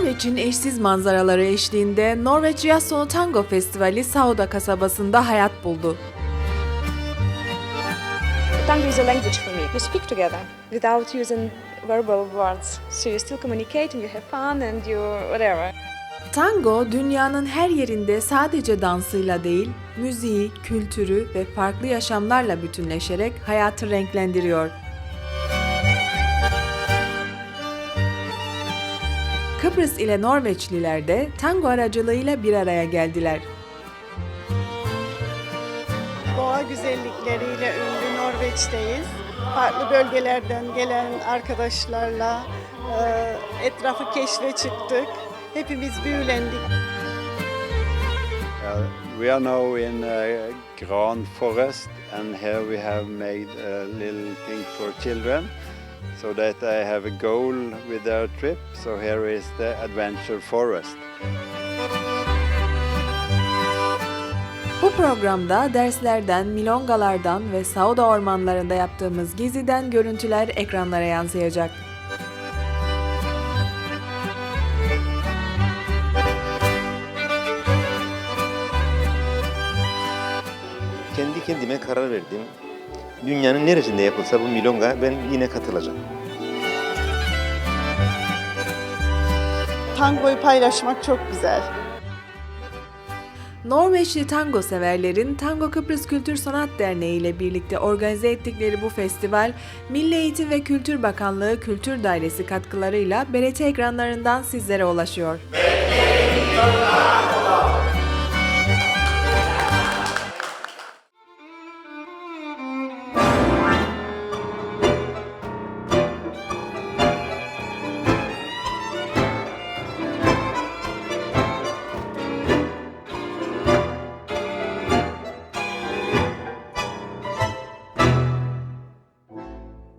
Norveç'in eşsiz manzaraları eşliğinde Norveç Yaz Sonu Tango Festivali Sauda kasabasında hayat buldu. Tango is a language for me. You speak together without using verbal words. So you still communicate and you have fun and you whatever. Tango dünyanın her yerinde sadece dansıyla değil, müziği, kültürü ve farklı yaşamlarla bütünleşerek hayatı renklendiriyor. Kıbrıs ile Norveçliler de tango aracılığıyla bir araya geldiler. Doğa güzellikleriyle ünlü Norveç'teyiz. Farklı bölgelerden gelen arkadaşlarla e, etrafı keşfe çıktık. Hepimiz büyülendik. Uh, we are now in uh, Gran Forest, and here we have made a little thing for children so that they have a goal with their trip. So here is the Adventure Forest. Bu programda derslerden, milongalardan ve Sauda ormanlarında yaptığımız geziden görüntüler ekranlara yansıyacak. kendi kendime karar verdim. Dünyanın neresinde yapılsa bu milonga ben yine katılacağım. Tangoyu paylaşmak çok güzel. Norveçli tango severlerin Tango Kıbrıs Kültür Sanat Derneği ile birlikte organize ettikleri bu festival, Milli Eğitim ve Kültür Bakanlığı Kültür Dairesi katkılarıyla BRT ekranlarından sizlere ulaşıyor.